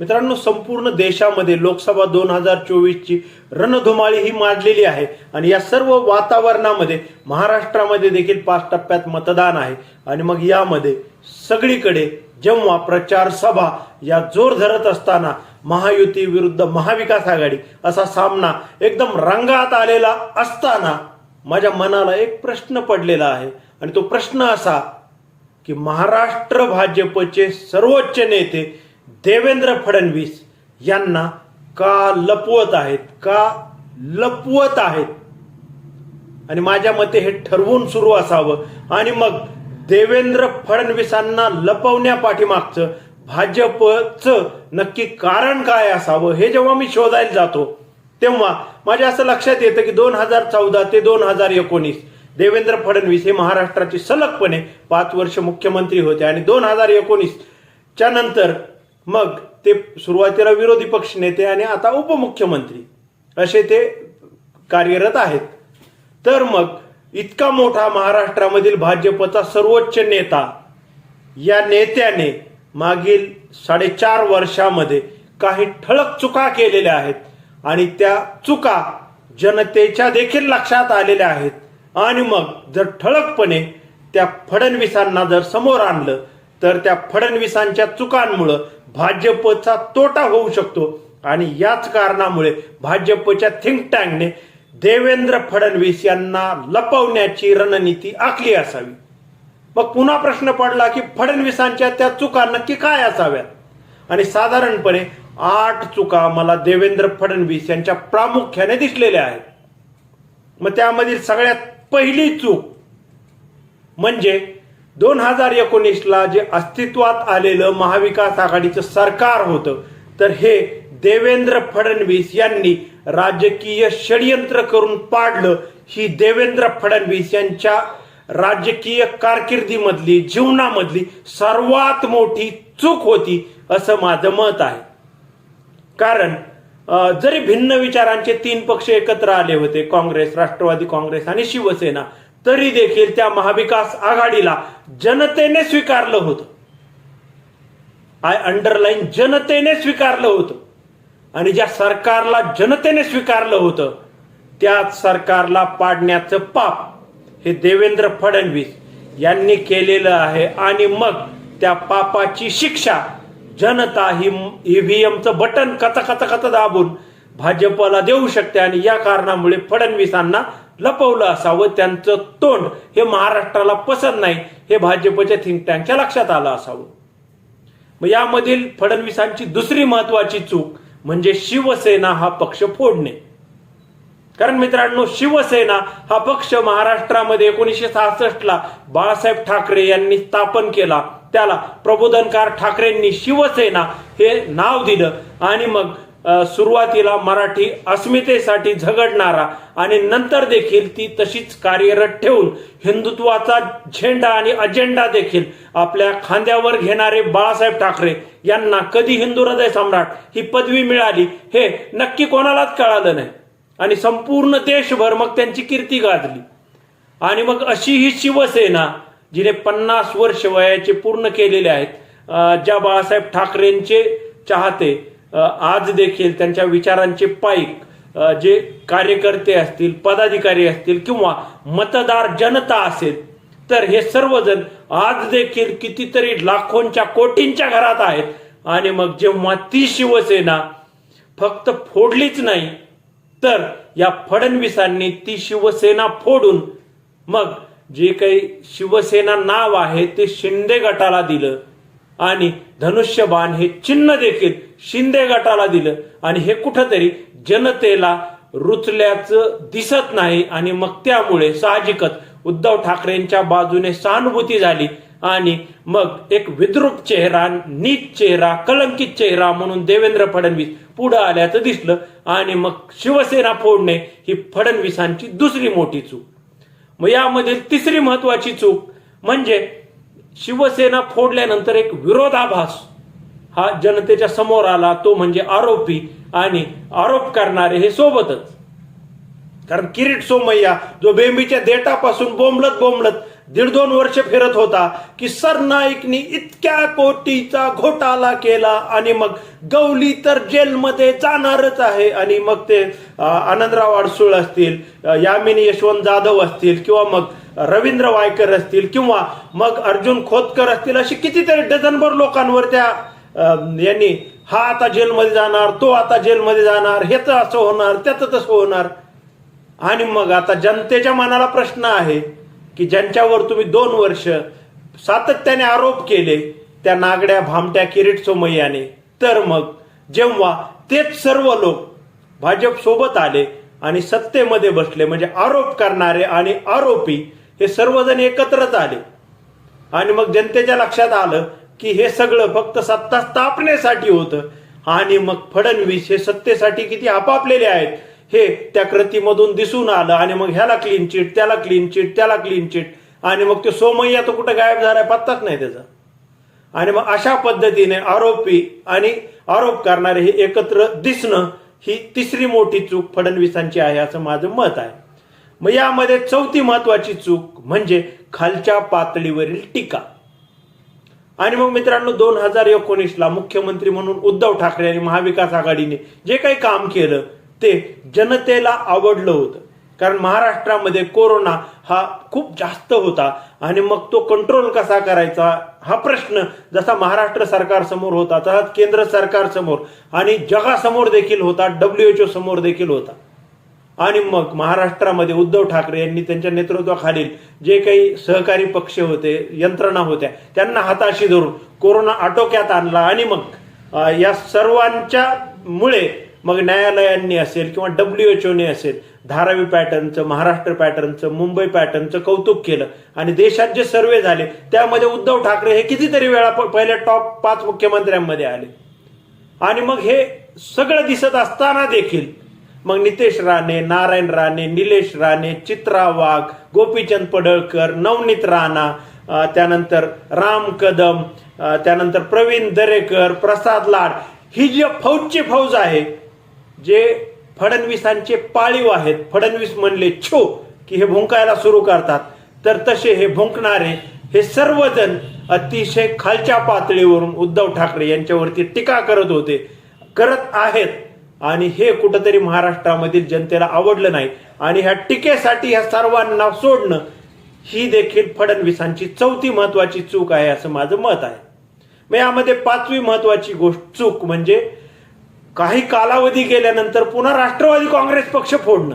मित्रांनो संपूर्ण देशामध्ये लोकसभा दोन हजार चोवीसची रणधुमाळी ही माजलेली आहे. आणि या सर्व वातावरणामध्ये महाराष्ट्रामध्ये देखील पाच टप्प्यात मतदान आहे. आणि मग यामध्ये सगळीकडे जेव्हा प्रचार सभा या जोर धरत असताना महायुती विरुद्ध महाविकास आघाडी असा सामना एकदम रंगात आलेला असताना माझ्या मनाला एक प्रश्न पडलेला आहे. आणि तो प्रश्न असा की महाराष्ट्र भाजपचे सर्वोच्च नेते देवेंद्र फडणवीस यांना का लपवत आहेत का लपवत आहेत? आणि माझ्या मते हे ठरवून सुरू असावं. आणि मग देवेंद्र फडणवीसांना लपवण्यापाठीमागचं भाजपचं नक्की कारण काय असावं हे जेव्हा मी शोधायला जातो तेव्हा माझ्या असं लक्षात येतं की दोन हजार चौदा ते दोन हजार एकोणीस देवेंद्र फडणवीस हे महाराष्ट्राचे सलगपणे पाच वर्ष मुख्यमंत्री होते. आणि दोन हजार एकोणीस च्या नंतर मग ते सुरुवातीला विरोधी पक्ष नेते आणि आता उपमुख्यमंत्री असे ते कार्यरत आहेत. तर मग इतका मोठा महाराष्ट्रामधील भाजपचा सर्वोच्च नेता या नेत्याने मागील साडेचार वर्षामध्ये काही ठळक चुका केलेल्या आहेत आणि त्या चुका जनतेच्या देखील लक्षात आलेल्या आहेत. आणि मग जर ठळकपणे त्या फडणवीसांना जर समोर आणलं तर त्या फडणवीसांच्या चुकांमुळं भाजपचा तोटा होऊ शकतो. आणि याच कारणामुळे भाजपच्या थिंक टँकने देवेंद्र फडणवीस यांना लपवण्याची रणनीती आखली असावी. मग पुन्हा प्रश्न पडला की फडणवीसांच्या त्या चुका नक्की काय असाव्यात? आणि साधारणपणे आठ चुका मला देवेंद्र फडणवीस यांच्या प्रामुख्याने दिसलेल्या आहेत. मग त्यामधील सगळ्यात पहिली चूक म्हणजे दोन हजार एकोणीसला जे अस्तित्वात आलेलं महाविकास आघाडीचं सरकार होतं तर हे देवेंद्र फडणवीस यांनी राजकीय षडयंत्र करून पाडलं. ही देवेंद्र फडणवीस यांच्या राजकीय कारकिर्दीमधली जीवनामधली सर्वात मोठी चूक होती असं माझं मत आहे. कारण जरी भिन्न विचारांचे तीन पक्ष एकत्र आले होते काँग्रेस राष्ट्रवादी काँग्रेस आणि शिवसेना तरी देखील त्या महाविकास आघाडीला जनतेने स्वीकारलं होतं. आय अंडरलाईन जनतेने स्वीकारलं होतं. आणि ज्या सरकारला जनतेने स्वीकारलं होतं त्याच सरकारला पाडण्याचं पाप हे देवेंद्र फडणवीस यांनी केलेलं आहे. आणि मग त्या पापाची शिक्षा जनता ही ईव्हीएमचं बटन कच कच कच दाबून भाजपला देऊ शकते. आणि या कारणामुळे फडणवीसांना लपवलं असावं त्यांचं तोंड हे महाराष्ट्राला पसंत नाही हे भाजपच्या थिंक टँकच्या लक्षात आलं असावं. मग यामधील फडणवीसांची दुसरी महत्वाची चूक म्हणजे शिवसेना हा पक्ष फोडणे. कारण मित्रांनो शिवसेना हा पक्ष महाराष्ट्रामध्ये एकोणीसशे सहासष्टला बाळासाहेब ठाकरे यांनी स्थापन केला. त्याला प्रबोधनकार ठाकरेंनी शिवसेना हे नाव दिलं आणि मग सुरुवातीला मराठी अस्मितेसाठी झगडणारा आणि नंतर देखील ती तशीच कार्यरत ठेवून हिंदुत्वाचा झेंडा आणि अजेंडा देखील आपल्या खांद्यावर घेणारे बाळासाहेब ठाकरे यांना कधी हिंदू हृदय सम्राट ही पदवी मिळाली हे नक्की कोणालाच कळालं नाही. आणि संपूर्ण देशभर मग त्यांची कीर्ती गाजली. आणि मग अशी ही शिवसेना जिने पन्नास वर्ष वयाचे पूर्ण केलेले आहेत ज्या बाळासाहेब ठाकरेंचे चाहते आज देखील त्यांच्या विचारांचे पाईक जे कार्यकर्ते असतील पदाधिकारी असतील किंवा मतदार जनता असेल तर हे सर्वजण आज देखील कितीतरी लाखोंच्या कोटींच्या घरात आहेत. आणि मग जेव्हा ती शिवसेना फक्त फोडलीच नाही तर या फडणवीसांनी ती शिवसेना फोडून मग जे काही शिवसेना नाव आहे ते शिंदे गटाला दिलं. आणि धनुष्यबाण हे चिन्ह देखील शिंदे गटाला दिलं. आणि हे कुठंतरी जनतेला रुचल्याचं दिसत नाही आणि मग त्यामुळे साहजिकच उद्धव ठाकरेंच्या बाजूने सहानुभूती झाली. आणि मग एक विद्रूप चेहरा नीट चेहरा कलंकित चेहरा म्हणून देवेंद्र फडणवीस पुढे आल्याचं दिसलं. आणि मग शिवसेना फोडणे ही फडणवीसांची दुसरी मोठी चूक. मग यामधील तिसरी महत्वाची चूक म्हणजे शिवसेना फोडल्यानंतर एक विरोधाभास हा जनतेच्या समोर आला तो म्हणजे आरोपी आणि आरोप करणारे हे सोबतच. कारण किरीट सोमय्या जो बेंबीच्या देटापासून बोंबलत बोंबलत दीड दोन वर्ष फिरत होता की सरनाईकनी इतक्या कोटीचा घोटाळा केला आणि मग गवली तर जेलमध्ये जाणारच आहे आणि मग ते आनंदराव अडसूळ असतील यामिनी यशवंत जाधव असतील किंवा मग रवींद्र वायकर असतील किंवा मग अर्जुन खोतकर असतील अशी कितीतरी डझनभर लोकांवर त्या यांनी हा आता जेलमध्ये जाणार तो आता जेलमध्ये जाणार ह्याचं असं होणार त्याचं तसं होणार. आणि मग आता जनतेच्या मनाला प्रश्न आहे की ज्यांच्यावर तुम्ही दोन वर्ष सातत्याने आरोप केले त्या नागड्या भामट्या किरीट सोमय्याने. तर मग जेव्हा तेच सर्व लोक भाजप सोबत आले आणि सत्तेमध्ये बसले म्हणजे आरोप करणारे आणि आरोपी हे सर्वजण एकत्रच आले. आणि मग जनतेच्या लक्षात आलं की हे सगळं फक्त सत्ता स्थापनेसाठी होतं. आणि मग फडणवीस हे सत्तेसाठी किती आपापलेले आहेत हे त्या कृतीमधून दिसून आलं. आणि मग ह्याला क्लीन चिट त्याला क्लीन चिट त्याला क्लीन चिट आणि मग ते सोमय्या तो कुठं गायब झालाय पत्ताच नाही त्याचा. आणि मग अशा पद्धतीने आरोपी आणि आरोप करणारे हे एकत्र दिसणं ही तिसरी मोठी चूक फडणवीसांची आहे असं माझं मत आहे. मग यामध्ये चौथी महत्वाची चूक म्हणजे खालच्या पातळीवरील टीका. आणि मग मित्रांनो दोन हजार एकोणीसला मुख्यमंत्री म्हणून उद्धव ठाकरे आणि महाविकास आघाडीने जे काही काम केलं ते जनतेला आवडलं होतं. कारण महाराष्ट्रामध्ये कोरोना हा खूप जास्त होता आणि मग तो कंट्रोल कसा करायचा हा प्रश्न जसा महाराष्ट्र सरकार समोर होता तसाच केंद्र सरकार समोर आणि जगासमोर देखील होता डब्ल्यूएचओ समोर देखील होता. आणि मग महाराष्ट्रामध्ये उद्धव ठाकरे यांनी त्यांच्या नेतृत्वाखालील जे काही सहकारी पक्ष होते यंत्रणा होत्या त्यांना हाताशी धरून कोरोना आटोक्यात आणला आणि मग या सर्वांच्या मुळे मग न्यायालयांनी असेल किंवा डब्ल्यू एच ओने असेल धारावी पॅटर्नचं महाराष्ट्र पॅटर्नचं मुंबई पॅटर्नचं कौतुक केलं आणि देशात जे सर्वे झाले त्यामध्ये उद्धव ठाकरे हे कितीतरी वेळा प- पहिल्या टॉप पाच मुख्यमंत्र्यांमध्ये आले. आणि मग हे सगळं दिसत असताना देखील मग नितेश राणे नारायण राणे निलेश राणे चित्रा वाघ गोपीचंद पडळकर नवनीत राणा त्यानंतर राम कदम त्यानंतर प्रवीण दरेकर प्रसाद लाड. ही जी फौजची फौज आहे जे फडणवीसांचे पाळीव आहेत फडणवीस म्हणले छो की हे भुंकायला सुरू करतात. तर तसे हे भुंकणारे हे सर्वजण अतिशय खालच्या पातळीवरून उद्धव ठाकरे यांच्यावरती टीका करत होते. करत आहेत. आणि हे कुठंतरी महाराष्ट्रामधील जनतेला आवडलं नाही. आणि ह्या टीकेसाठी ह्या सर्वांना सोडणं ही देखील फडणवीसांची चौथी महत्वाची चूक आहे असं माझं मत आहे. मग यामध्ये पाचवी महत्वाची गोष्ट चूक म्हणजे काही कालावधी गेल्यानंतर पुन्हा राष्ट्रवादी काँग्रेस पक्ष फोडणं.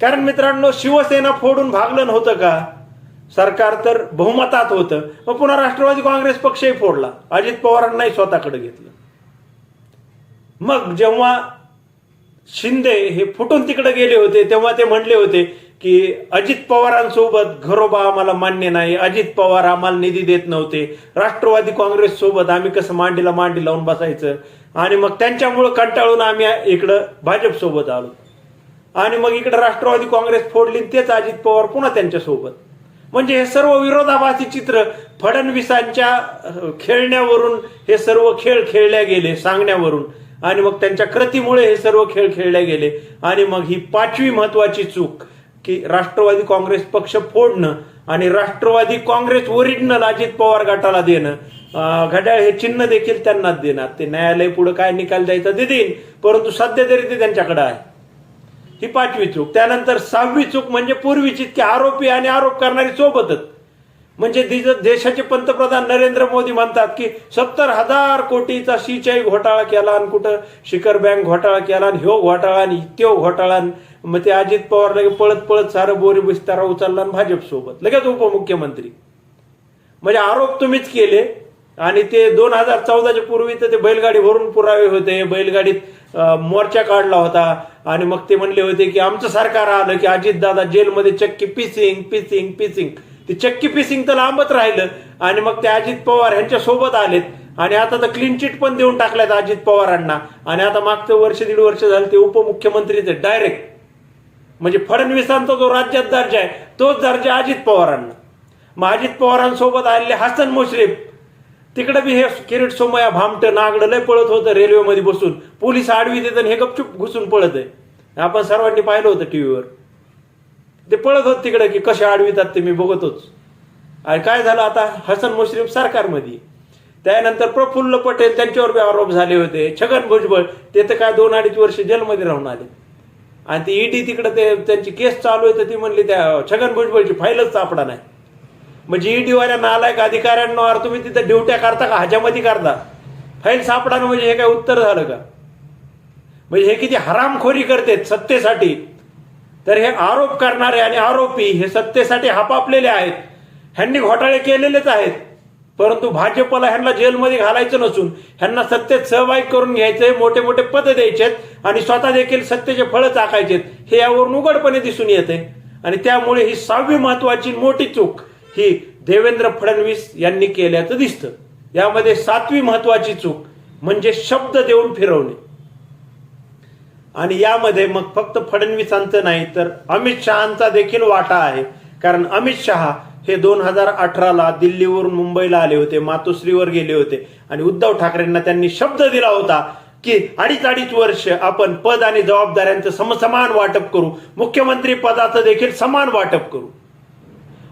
कारण मित्रांनो शिवसेना फोडून भागलं नव्हतं का? सरकार तर बहुमतात होतं. मग पुन्हा राष्ट्रवादी काँग्रेस पक्षही फोडला. अजित पवारांनाही स्वतःकडे घेतलं. मग जेव्हा शिंदे हे फुटून तिकडे गेले होते तेव्हा ते म्हणले होते की अजित पवारांसोबत घरोबा आम्हाला मान्य नाही अजित पवार आम्हाला निधी देत नव्हते राष्ट्रवादी काँग्रेस सोबत आम्ही कसं मांडीला मांडी लावून बसायचं? आणि मग त्यांच्यामुळं कंटाळून आम्ही इकडं भाजप सोबत आलो. आणि मग इकडे राष्ट्रवादी काँग्रेस फोडली तेच अजित पवार पुन्हा त्यांच्यासोबत. म्हणजे हे सर्व विरोधाभासी चित्र फडणवीसांच्या खेळण्यावरून हे सर्व खेळ खेळल्या गेले सांगण्यावरून. आणि मग त्यांच्या कृतीमुळे हे सर्व खेळ खेळले गेले. आणि मग ही पाचवी महत्वाची चूक की राष्ट्रवादी काँग्रेस पक्ष फोडणं आणि राष्ट्रवादी काँग्रेस ओरिजिनल अजित पवार गटाला देणं. घड्याळ हे चिन्ह देखील त्यांनाच देणार. ते न्यायालय पुढे काय निकाल द्यायचा ते देईन परंतु सध्या तरी ते त्यांच्याकडे आहे. ही पाचवी चूक. त्यानंतर सहावी चूक म्हणजे पूर्वीची की आरोपी आणि आरोप करणारी सोबतच. म्हणजे देशाचे पंतप्रधान नरेंद्र मोदी म्हणतात की सत्तर हजार कोटीचा सिंचाई घोटाळा केला आणि कुठं? शिखर बँक घोटाळा केला आणि ह्यो घोटाळा आणि त्यो घोटाळा मग ते अजित पवार लगे पळत पळत सारं बोरी बिस्तारा उचलला आणि भाजप सोबत. लगेच उपमुख्यमंत्री. म्हणजे आरोप तुम्हीच केले आणि ते दोन हजार चौदाच्या पूर्वी तर ते बैलगाडी भरून पुरावे होते. बैलगाडीत मोर्चा काढला होता आणि मग ते म्हणले होते की आमचं सरकार आलं की अजितदादा जेलमध्ये चक्की पिसिंग पिसिंग पिसिंग. ते चक्की पिसिंग तर लांबच राहिलं. आणि मग ते अजित पवार ह्यांच्या सोबत आलेत. आणि आता तर क्लीन चिट पण देऊन टाकल्यात अजित पवारांना. आणि आता मागचं वर्ष दीड वर्ष झालं ते उपमुख्यमंत्रीच डायरेक्ट म्हणजे फडणवीसांचा जो राज्यात दर्जा आहे तोच दर्जा अजित पवारांना. मग अजित पवारांसोबत आलेले हसन मुश्रीफ. तिकडे बी हे किरीट सोमया भामट नागडं लय पळत होतं रेल्वेमध्ये बसून. पोलीस आडवी देत आणि हे गपचूप घुसून पळत आहे. आपण सर्वांनी पाहिलं होतं टीव्हीवर ते पळत होत तिकडे की कसे आडवितात ते मी बघतोच. आणि काय झालं आता? हसन मुश्रीफ सरकारमध्ये. त्यानंतर प्रफुल्ल पटेल त्यांच्यावर बी आरोप झाले होते. छगन भुजबळ ते तर काय दोन अडीच वर्ष जेलमध्ये राहून आले. आणि ती ईडी तिकडे ते त्यांची केस चालू आहे तर ती म्हणली त्या छगन भुजबळची फाईलच सापडा नाही. म्हणजे ईडीवाल्यांना आलाय का अधिकाऱ्यांवर तुम्ही तिथे ड्युट्या करता का? हजामध्ये करता. फाईल सापडा म्हणजे हे काय उत्तर झालं का? म्हणजे हे किती हरामखोरी करतेत सत्तेसाठी. तर हे आरोप करणारे आणि आरोपी हे सत्तेसाठी हापापलेले आहेत. ह्यांनी घोटाळे केलेलेच आहेत. परंतु भाजपला ह्यांना जेलमध्ये घालायचं नसून ह्यांना सत्तेत सहभागी करून घ्यायचे मोठे मोठे पद द्यायचेत आणि स्वतः देखील सत्तेचे फळं चाकायचेत हे यावरून उघडपणे दिसून येते. आणि त्यामुळे ही सहावी महत्वाची मोठी चूक ही देवेंद्र फडणवीस यांनी केल्याचं दिसतं. यामध्ये सातवी महत्वाची चूक म्हणजे शब्द देऊन फिरवणे. आणि यामध्ये मग फक्त फडणवीसांचं नाही तर अमित शहाचा देखील वाटा आहे. कारण अमित शहा हे दोन हजार अठराला दिल्लीवरून मुंबईला आले होते मातोश्रीवर गेले होते. आणि उद्धव ठाकरेंना त्यांनी शब्द दिला होता की अडीच अडीच वर्ष आपण पद आणि जबाबदाऱ्यांचं समसमान वाटप करू. मुख्यमंत्री पदाचं देखील समान वाटप करू.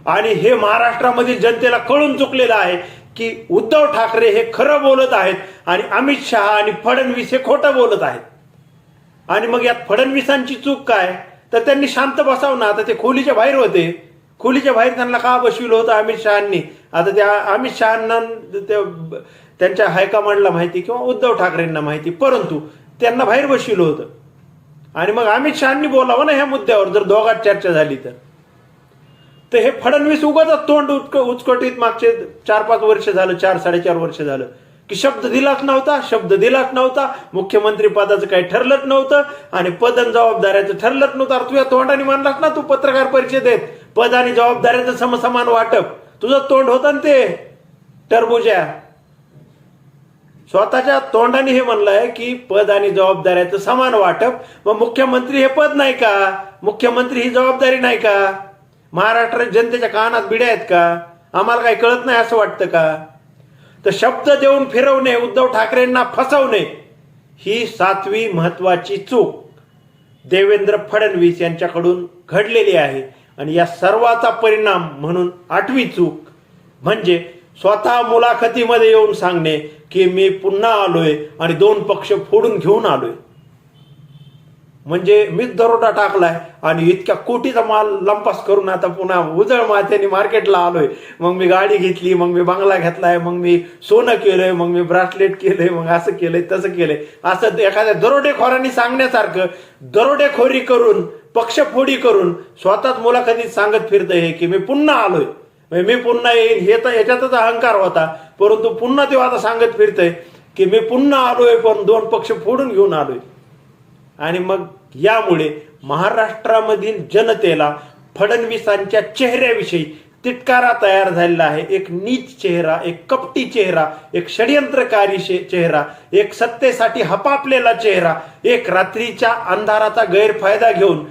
आणि हे महाराष्ट्रामधील जनतेला कळून चुकलेलं आहे की उद्धव ठाकरे हे खरं बोलत आहेत आणि अमित शहा आणि फडणवीस हे खोटं बोलत आहेत. आणि मग यात फडणवीसांची चूक काय? तर त्यांनी शांत बसावं ना. आता ते खोलीच्या बाहेर होते. खोलीच्या बाहेर त्यांना का बसविलं होतं अमित शहानी? आता त्या अमित शहांना त्यांच्या हायकमांडला माहिती किंवा उद्धव ठाकरेंना माहिती. परंतु त्यांना बाहेर बसविलं होतं. आणि मग अमित शहानी बोलावं ना ह्या मुद्द्यावर जर दोघात चर्चा झाली तर. तर हे फडणवीस उगाच तोंड उचक उचकटीत मागचे चार पाच वर्ष झालं चार साडेचार वर्ष झालं. की शब्द दिलाच नव्हता शब्द दिलाच नव्हता मुख्यमंत्री पदाचं काही ठरलंच नव्हतं आणि पद आणि जबाबदाऱ्याचं ठरलंच नव्हतं. अरे तुझ्या तोंडाने म्हणलास ना तू पत्रकार परिषदेत? पद आणि जबाबदाऱ्याचं समसमान वाटप. तुझं तोंड होतं ना ते? टरबुजा. स्वतःच्या तोंडाने हे म्हणलंय की पद आणि जबाबदाऱ्याचं समान वाटप. मग मुख्यमंत्री हे पद नाही का? मुख्यमंत्री ही जबाबदारी नाही का? महाराष्ट्र जनतेच्या कानात बिड्या आहेत का? आम्हाला काही कळत नाही असं वाटतं का? तर शब्द देऊन फिरवणे उद्धव ठाकरेंना फसवणे ही सातवी महत्वाची चूक देवेंद्र फडणवीस यांच्याकडून घडलेली आहे. आणि या सर्वाचा परिणाम म्हणून आठवी चूक म्हणजे स्वतः मुलाखतीमध्ये येऊन सांगणे की मी पुन्हा आलोय आणि दोन पक्ष फोडून घेऊन आलोय. म्हणजे मीच दरोडा टाकलाय आणि इतक्या कोटीचा माल लंपास करून आता पुन्हा उजळ मात्याने मार्केटला आलोय. मग मी गाडी घेतली मग मी बंगला घेतलाय मग मी सोनं केलंय मग मी ब्रासलेट केलंय मग असं केलंय तसं केलंय. असं एखाद्या दरोडेखोरांनी सांगण्यासारखं दरोडेखोरी करून पक्षफोडी करून स्वतःच मुलाखतीत सांगत फिरतंय हे की मी पुन्हा आलोय. म्हणजे मी पुन्हा येईन. हे तर याच्यातच अहंकार होता. परंतु पुन्हा तेव्हा आता सांगत फिरतंय की मी पुन्हा आलोय पण दोन पक्ष फोडून घेऊन आलोय. आणि मग यामुळे महाराष्ट्रामधील जनतेला फडणवीसांच्या चेहऱ्याविषयी तिटकारा तयार झालेला आहे. एक नीच चेहरा एक कपटी चेहरा एक षडयंत्रकारी चेहरा एक सत्तेसाठी हपापलेला चेहरा एक रात्रीच्या अंधाराचा गैरफायदा घेऊन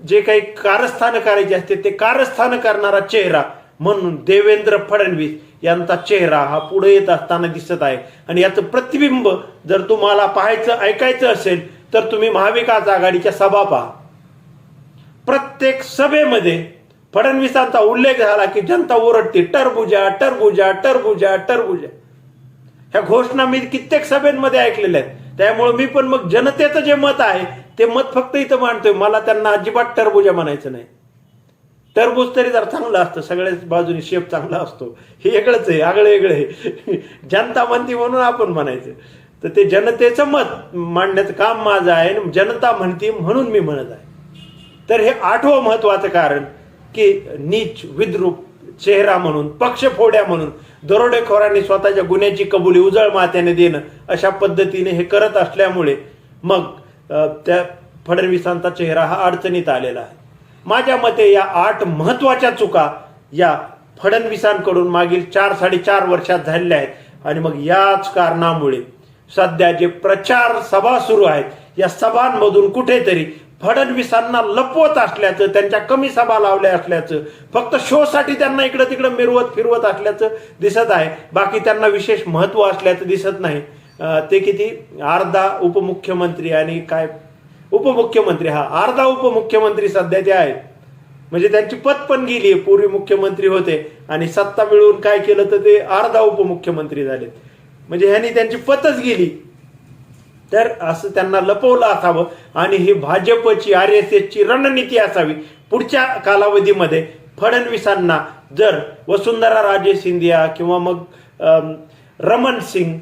जे काही कारस्थान करायचे असते ते कारस्थान करणारा चेहरा म्हणून देवेंद्र फडणवीस यांचा चेहरा हा पुढे येत असताना दिसत आहे. आणि याचं प्रतिबिंब जर तुम्हाला पाहायचं ऐकायचं असेल तर तुम्ही महाविकास आघाडीच्या सभा पहा. प्रत्येक सभेमध्ये फडणवीसांचा उल्लेख झाला की जनता ओरडते टरबुजा टरबुजा टरबुजा टरबुजा. ह्या घोषणा मी कित्येक सभेमध्ये ऐकलेल्या आहेत. त्यामुळे मी पण मग जनतेचं जे मत आहे ते मत फक्त इथं मांडतोय. मला त्यांना अजिबात टरबुजा म्हणायचं नाही. टरबूज तरी जर चांगलं असतं सगळ्याच बाजूने शेप चांगला असतो. हे वेगळंच आहे आगळं वेगळं आहे. जनता म्हणती म्हणून आपण म्हणायचं. तर ते जनतेचं मत मांडण्याचं काम माझं आहे आणि जनता म्हणती म्हणून मी म्हणत आहे. तर हे आठवं महत्वाचं कारण की नीच विद्रूप चेहरा म्हणून पक्षफोड्या म्हणून दरोडेखोरांनी स्वतःच्या गुन्ह्याची कबुली उजळ मात्याने देणं अशा पद्धतीने हे करत असल्यामुळे मग त्या फडणवीसांचा चेहरा हा अडचणीत आलेला आहे. माझ्या मते या आठ महत्त्वाच्या चुका या फडणवीसांकडून मागील चार साडेचार वर्षात झालेल्या आहेत आणि मग याच कारणामुळे सध्या जे प्रचार सभा सुरू आहेत या सभांमधून कुठेतरी फडणवीसांना लपवत असल्याचं त्यांच्या कमी सभा लावल्या असल्याचं फक्त शोसाठी त्यांना इकडं तिकडं मिरवत फिरवत असल्याचं दिसत आहे. बाकी त्यांना विशेष महत्त्व असल्याचं दिसत नाही. ते किती? अर्धा उपमुख्यमंत्री आणि काय? उपमुख्यमंत्री हा अर्धा उपमुख्यमंत्री सध्या ते आहेत म्हणजे त्यांची पद पण गेली पूर्वी मुख्यमंत्री होते आणि सत्ता मिळवून काय केलं तर ते अर्धा उपमुख्यमंत्री झालेत. म्हणजे ह्यांनी त्यांची पतच गेली. तर असं त्यांना लपवलं असावं आणि ही भाजपची आर एस एसची रणनीती असावी. पुढच्या कालावधीमध्ये फडणवीसांना जर वसुंधरा राजे सिंधिया किंवा मग रमन रमण सिंग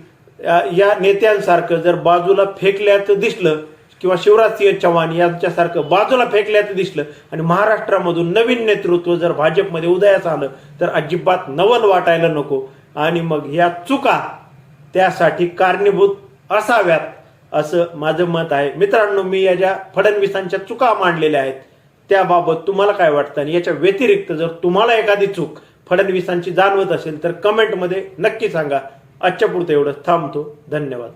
या नेत्यांसारखं जर बाजूला फेकल्याचं दिसलं किंवा शिवराज सिंह चव्हाण यांच्यासारखं बाजूला फेकल्याचं दिसलं आणि महाराष्ट्रामधून नवीन नेतृत्व जर भाजपमध्ये उदयास आलं तर अजिबात नवल वाटायला नको. आणि मग या चुका त्यासाठी कारणीभूत असाव्यात असं माझं मत आहे. मित्रांनो मी या ज्या फडणवीसांच्या चुका मांडलेल्या आहेत त्याबाबत तुम्हाला काय वाटतं? आणि याच्या व्यतिरिक्त जर तुम्हाला एखादी चूक फडणवीसांची जाणवत असेल तर कमेंटमध्ये नक्की सांगा. आजच्या पुरतं एवढं थांबतो. धन्यवाद.